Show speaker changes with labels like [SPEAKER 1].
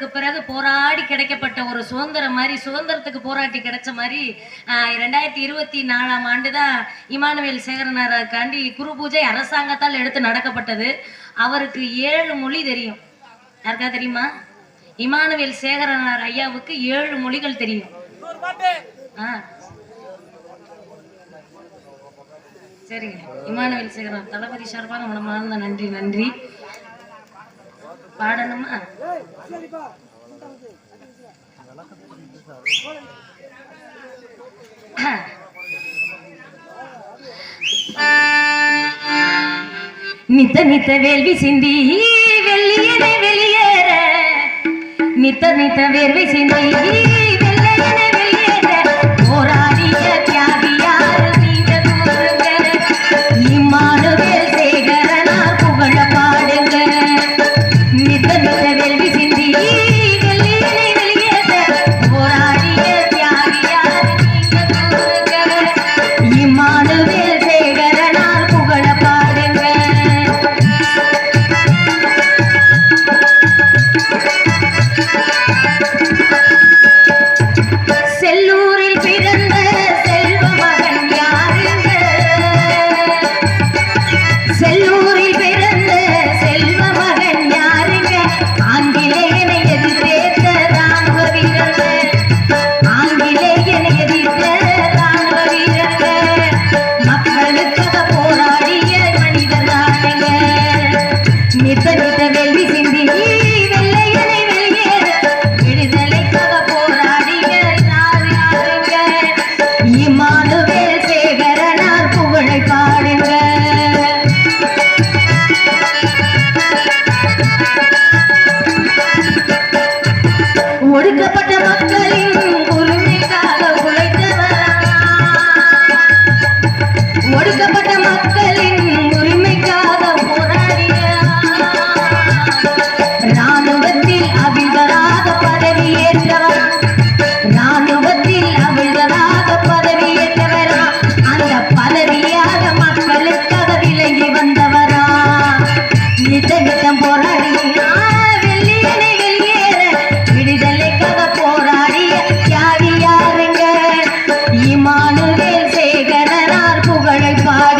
[SPEAKER 1] ஆண்டுகளுக்கு பிறகு போராடி கிடைக்கப்பட்ட ஒரு சுதந்திரம் மாதிரி சுதந்திரத்துக்கு போராட்டி கிடைச்ச மாதிரி ரெண்டாயிரத்தி இருபத்தி நாலாம் ஆண்டு தான் இமானுவேல் சேகரனாருக்காண்டி குரு பூஜை அரசாங்கத்தால் எடுத்து நடக்கப்பட்டது. அவருக்கு ஏழு மொழி தெரியும். யாருக்கா தெரியுமா? இமானுவேல் சேகரனார் ஐயாவுக்கு ஏழு மொழிகள் தெரியும். சரிங்க. இமானுவேல் சேகரன் தளபதி சார்பாக மனமார்ந்த நன்றி நன்றி. పాడనమ్మా. నిత నిత వెల్విసింది వెళ్ళి వెళ్ళి నిత నిత వెల్విసింది நித்த my